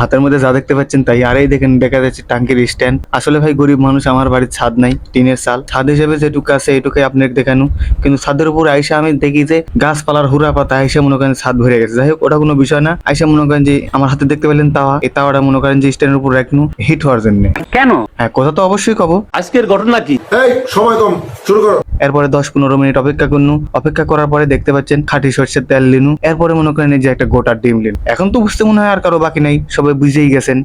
হাতের মধ্যে যা দেখতে পাচ্ছেন তাই। আর এই দেখেন দেখা যাচ্ছে টাঙ্কির স্ট্যান্ড আসলে ভাই গরিব মানুষ আমার বাড়ির ছাদ নাই টিনের চাল। ছাদ হিসেবে যেটুকু আছে এইটুকুই আপনাকে দেখানো। কিন্তু ছাদের উপর আইসা আমি দেখি যে গাছপালার হুরা পাতা আইসা মনে করেন ছাদ ভরে গেছে। যাই হোক ওটা কোনো বিষয় না। আইসা মনে করেন যে আমার হাতে দেখতে পেলেন তাওয়া। এই তাওয়াটা মনে করেন যে স্ট্যান্ডের উপর রাখনু হিট হওয়ার জন্য। কেন? হ্যাঁ কথা তো অবশ্যই কব। আজকের ঘটনা কি? এই সময় কম। শুরু করো। এরপরে দশ পনেরো মিনিট অপেক্ষা করুন। অপেক্ষা করার পরে দেখতে পাচ্ছেন খাঁটি সর্ষের তেল লিনু এরপরে মনে করেন যে একটা গোটা ডিম লিন এখন তো বুঝতে মনে হয় আর কারও বাকি নাই সবাই বুঝেই গেছেন।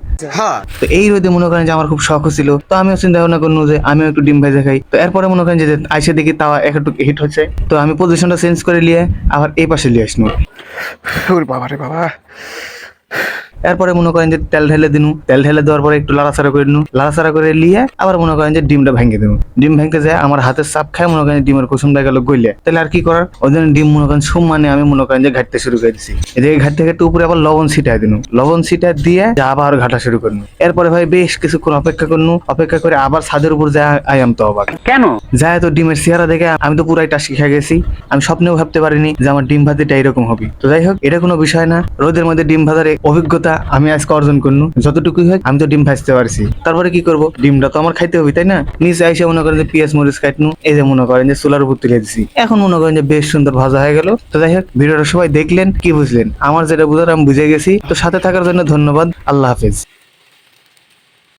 তো এই রোদে মনে করেন যে আমার খুব শখ ছিল। তো আমিও চিন্তা ভাবনা করুন যে আমিও একটু ডিম ভেজে খাই। তো এরপরে মনে করেন যে আইসে দেখি তাওয়া একটু হিট হচ্ছে। তো আমি পজিশনটা চেঞ্জ করে নিয়ে আবার এই পাশে নিয়ে আসনু। বাবা রে বাবা। এরপরে মনে করেন যে তেল ঢেলে দিনু। তেল ঢেলে দেওয়ার পরে একটু লাড়াচাড়া করে দিনু লাড়াচাড়া করে নিয়ে আবার মনে করেন যে ডিমটা ভেঙে দিনু। ডিম ভেঙে যায় আমার হাতের চাপ খায় মনে করেন ডিমের কুসুমটা গেল গইলে। তাহলে আর কি করার? ওই জন্য ডিম মনে করেন সুম মানে আমি মনে করেন যে ঘাটতে শুরু করে দিছি। এদিকে ঘাটতে ঘাটতে উপরে আবার লবণ ছিটাই দিনু। লবণ ছিটাই দিয়ে যা আবার ঘাটা শুরু করনু। এরপরে ভাই বেশ কিছুক্ষণ অপেক্ষা করনু। অপেক্ষা করে আবার ছাদের উপর যায় আয়াম তো অবাক। কেন? যায় তো ডিমের চেহারা দেখে আমি তো পুরাই টাসকি খেয়ে গেছি। আমি স্বপ্নেও ভাবতে পারিনি যে আমার ডিম ভাজিটা এরকম হবে। তো যাই হোক এটা কোনো বিষয় না। রোদের মধ্যে ডিম ভাজার এই অভিজ্ঞতা আমি আজকে অর্জন করলু যতটুকুই হয় আমি তো ডিম ভাজতে পারছি। তারপরে কি করব? ডিমটা তো আমার খাইতে হবে তাই না? নিচে আইসে মনে করেন যে পিঁয়াজ, মরিচ কাটনু। এই যে মনে করেন যে চুলার উপর তুলে দিছি। এখন মনে করেন যে বেশ সুন্দর ভাজা হয়ে গেল। তো যাই হোক, ভিডিওটা সবাই দেখলেন, কি বুঝলেন? আমার যেটা বুঝার আমি বুঝে গেছি। তো সাথে থাকার জন্য ধন্যবাদ। আল্লাহ হাফেজ।